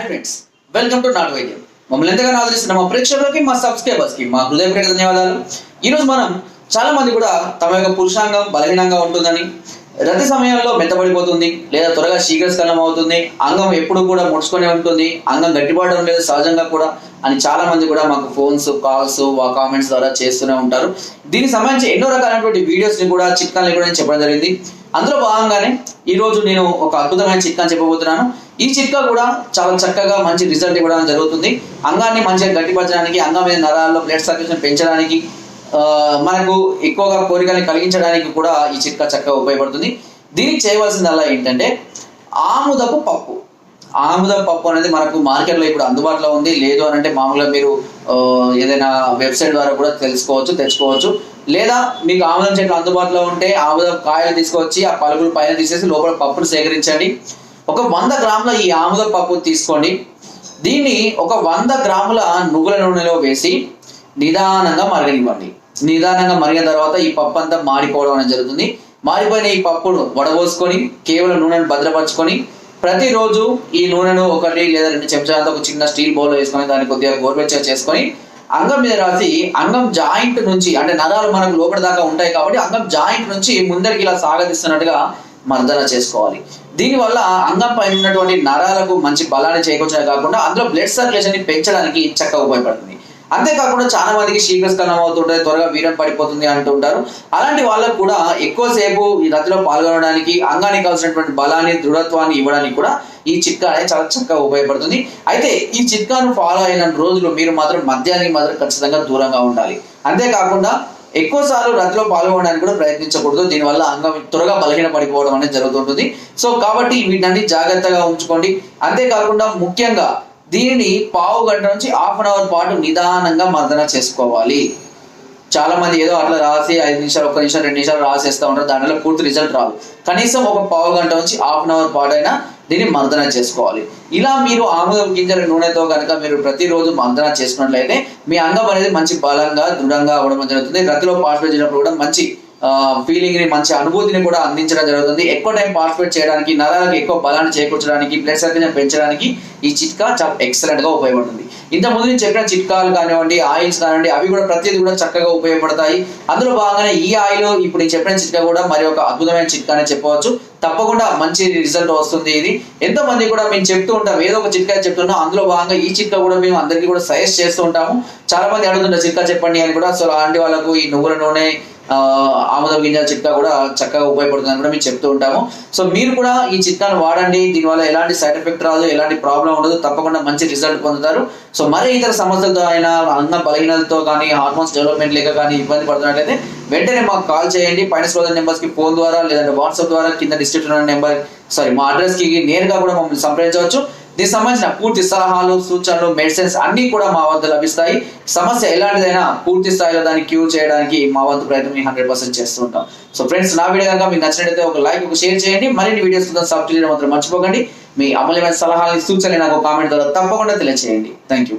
Hi friends welcome to నాటు వైద్యం మమ్మల్ని ఎంతగానో ఆదరిస్తున్న మా ప్రేక్షకులకి మా సబ్స్క్రైబర్స్కి మా హృదయపూర్వక ధన్యవాదాలు. ఈరోజు మనం చాలా మంది కూడా తమ యొక్క పురుషాంగం బలహీనంగా ఉంటుందని రతి సమయంలో మెత్తబడిపోతుంది లేదా త్వరగా శీఘ్రస్కలం అవుతుంది అంగం ఎప్పుడు కూడా ముడుచుకొని ఉంటుంది. అంగం గట్టిపడడం లేదు సహజంగా కూడా అని చాలా మంది కూడా మాకు ఫోన్స్ కాల్స్ కామెంట్స్ ద్వారా చేస్తూనే ఉంటారు. దీనికి సంబంధించి ఎన్నో రకాలైనటువంటి వీడియోస్ని కూడా చిట్కాలని కూడా నేను చెప్పడం జరిగింది. అందులో భాగంగానే ఈ రోజు నేను ఒక అద్భుతమైన చిట్కా చెప్పబోతున్నాను. ఈ చిట్కా కూడా చాలా చక్కగా మంచి రిజల్ట్ ఇవ్వడం జరుగుతుంది. అంగాన్ని మంచిగా గట్టిపరచడానికి అంగం మీద నరాల్లో బ్లడ్ సర్క్యులేషన్ పెంచడానికి మనకు ఎక్కువగా కోరికల్ని కలిగించడానికి కూడా ఈ చిట్కా చక్కగా ఉపయోగపడుతుంది. దీనికి చేయవలసిందల్లా ఏంటంటే ఆముదపు పప్పు. ఆముదపు పప్పు అనేది మనకు మార్కెట్లో ఇప్పుడు అందుబాటులో ఉంది. లేదు అని అంటే మామూలుగా మీరు ఏదైనా వెబ్సైట్ ద్వారా కూడా తెలుసుకోవచ్చు తెచ్చుకోవచ్చు. లేదా మీకు ఆముదం చెట్లు అందుబాటులో ఉంటే ఆముదం కాయలు తీసుకొచ్చి ఆ పలుకులు పైన తీసేసి లోపల పప్పును సేకరించండి. ఒక వంద గ్రాముల ఈ ఆముద పప్పు తీసుకోండి. దీన్ని ఒక వంద గ్రాముల నువ్వుల నూనెలో వేసి నిదానంగా మరగనివ్వండి. నిదానంగా మరిగిన తర్వాత ఈ పప్పు అంతా మాడిపోవడం అనేది జరుగుతుంది. మారిపోయిన ఈ పప్పును వడబోసుకొని కేవలం నూనెను భద్రపరచుకొని ప్రతిరోజు ఈ నూనెను ఒకటి లేదా రెండు చెంచాలతో ఒక చిన్న స్టీల్ బౌల్ వేసుకొని దాన్ని కొద్దిగా గోరువెచ్చగా చేసుకొని అంగం మీద రాసి అంగం జాయింట్ నుంచి అంటే నరాలు మనకు లోపల దాకా ఉంటాయి కాబట్టి అంగం జాయింట్ నుంచి ముందరికి ఇలా సాగదీస్తున్నట్టుగా మర్దన చేసుకోవాలి. దీనివల్ల అంగం పైన ఉన్నటువంటి నరాలకు మంచి బలాన్ని చేకూర్చడమే కాకుండా అందులో బ్లడ్ సర్క్యులేషన్ని పెంచడానికి చక్కగా ఉపయోగపడుతుంది. అంతేకాకుండా చాలా మందికి శీఘ్రస్ఖలనం అవుతుంటుంది త్వరగా వీరం పడిపోతుంది అంటుంటారు అలాంటి వాళ్ళకు కూడా ఎక్కువసేపు ఈ రతిలో పాల్గొనడానికి అంగానికి కావాల్సినటువంటి బలాన్ని దృఢత్వాన్ని ఇవ్వడానికి కూడా ఈ చిట్కా అనేది చాలా చక్కగా ఉపయోగపడుతుంది. అయితే ఈ చిట్కాను ఫాలో అయిన రోజులు మీరు మాత్రం మద్యానికి మాత్రం ఖచ్చితంగా దూరంగా ఉండాలి. అంతేకాకుండా ఎక్కువ సార్లు రతిలో పాల్గొనడానికి కూడా ప్రయత్నించకూడదు. దీనివల్ల అంగం త్వరగా బలహీన పడిపోవడం అనేది జరుగుతుంటుంది. సో కాబట్టి వీటన్ని జాగ్రత్తగా ఉంచుకోండి. అంతేకాకుండా ముఖ్యంగా దీనిని పావు గంట నుంచి హాఫ్ అన్ అవర్ పాటు నిదానంగా మర్దన చేసుకోవాలి. చాలా మంది ఏదో అట్లా రాసి ఐదు నిమిషాలు ఒక నిమిషం రెండు నిమిషాలు రాసేస్తూ ఉంటారు. దానివల్ల పూర్తి రిజల్ట్ రాదు. కనీసం ఒక పావు గంట నుంచి హాఫ్ అన్ అవర్ పాటైనా దీన్ని మర్దన చేసుకోవాలి. ఇలా మీరు ఆముదం గింజల నూనెతో కనుక మీరు ప్రతిరోజు మర్దన చేసుకున్నట్లయితే మీ అంగం అనేది మంచి బలంగా దృఢంగా అవ్వడం జరుగుతుంది. రతిలో పార్టిసిపేట్ చేసినప్పుడు కూడా మంచి ఫీలింగ్ని మంచి అనుభూతిని కూడా అందించడం జరుగుతుంది. ఎక్కువ టైం పార్టిసిపేట్ చేయడానికి నరాలకు ఎక్కువ బలాన్ని చేకూర్చడానికి బ్లడ్ సర్క్యులేషన్ పెంచడానికి ఈ చిట్కా చాలా ఎక్సలెంట్గా ఉపయోగపడుతుంది. ఇంత ముందు నేను చెప్పిన చిట్కాలు కానివ్వండి ఆయిల్స్ కానివ్వండి అవి కూడా ప్రతిదీ కూడా చక్కగా ఉపయోగపడతాయి. అందులో భాగంగానే ఈ ఆయిల్ ఇప్పుడు నేను చెప్పిన చిట్కా కూడా మరి ఒక అద్భుతమైన చిట్కా అని చెప్పవచ్చు. తప్పకుండా మంచి రిజల్ట్ వస్తుంది ఇది. ఎంతో మంది కూడా మేము చెప్తూ ఉంటాం ఏదో ఒక చిట్కా చెప్తున్నాం అందులో భాగంగా ఈ చిట్కా కూడా మేము అందరికీ కూడా సజెస్ట్ చేస్తూ ఉంటాము. చాలా మంది అడుగుతుంటారు చిట్కా చెప్పండి అని కూడా. సో అలాంటి వాళ్ళకు ఈ నువ్వుల నూనె ఆముదం గింజల చిట్కా కూడా చక్కగా ఉపయోగపడుతుందని కూడా మేము చెప్తూ ఉంటాము. సో మీరు కూడా ఈ చిట్కాను వాడండి. దీనివల్ల ఎలాంటి సైడ్ ఎఫెక్ట్ రాదు ఎలాంటి ప్రాబ్లం ఉండదు. తప్పకుండా మంచి రిజల్ట్ పొందుతారు. సో మరే ఇతర సమస్యలతో అయినా అంగ బలహీనతతో కానీ హార్మోన్స్ డెవలప్మెంట్ లేక కానీ ఇబ్బంది పడుతున్నట్లయితే వెంటనే మాకు కాల్ చేయండి. పైన స్క్రోల్ నెంబర్స్కి ఫోన్ ద్వారా లేదంటే వాట్సాప్ ద్వారా కింద డిస్ట్రిక్ట్ ఉన్న నెంబర్ సారీ మా అడ్రస్కి నేరుగా కూడా మమ్మల్ని సంప్రదించవచ్చు. దీనికి సంబంధించిన పూర్తి సలహాలు సూచనలు మెడిసిన్స్ అన్ని కూడా మా వద్ద లభిస్తాయి. సమస్య ఎలాంటిదైనా పూర్తి స్థాయిలో దాన్ని క్యూర్ చేయడానికి మా వంతు ప్రయత్నం హండ్రెడ్ పర్సెంట్ చేస్తుంటాం సో ఫ్రెండ్స్ నా వీడియో కనుక మీకు నచ్చినట్లయితే ఒక లైక్ ఒక షేర్ చేయండి. మరిన్ని వీడియోస్ కోసం సబ్స్క్రైబ్ చేయడం మాత్రం మర్చిపోకండి. మీ అమూల్యమైన సలహాలు సూచనలు నాకు కామెంట్ ద్వారా తప్పకుండా తెలియజేయండి థ్యాంక్ యూ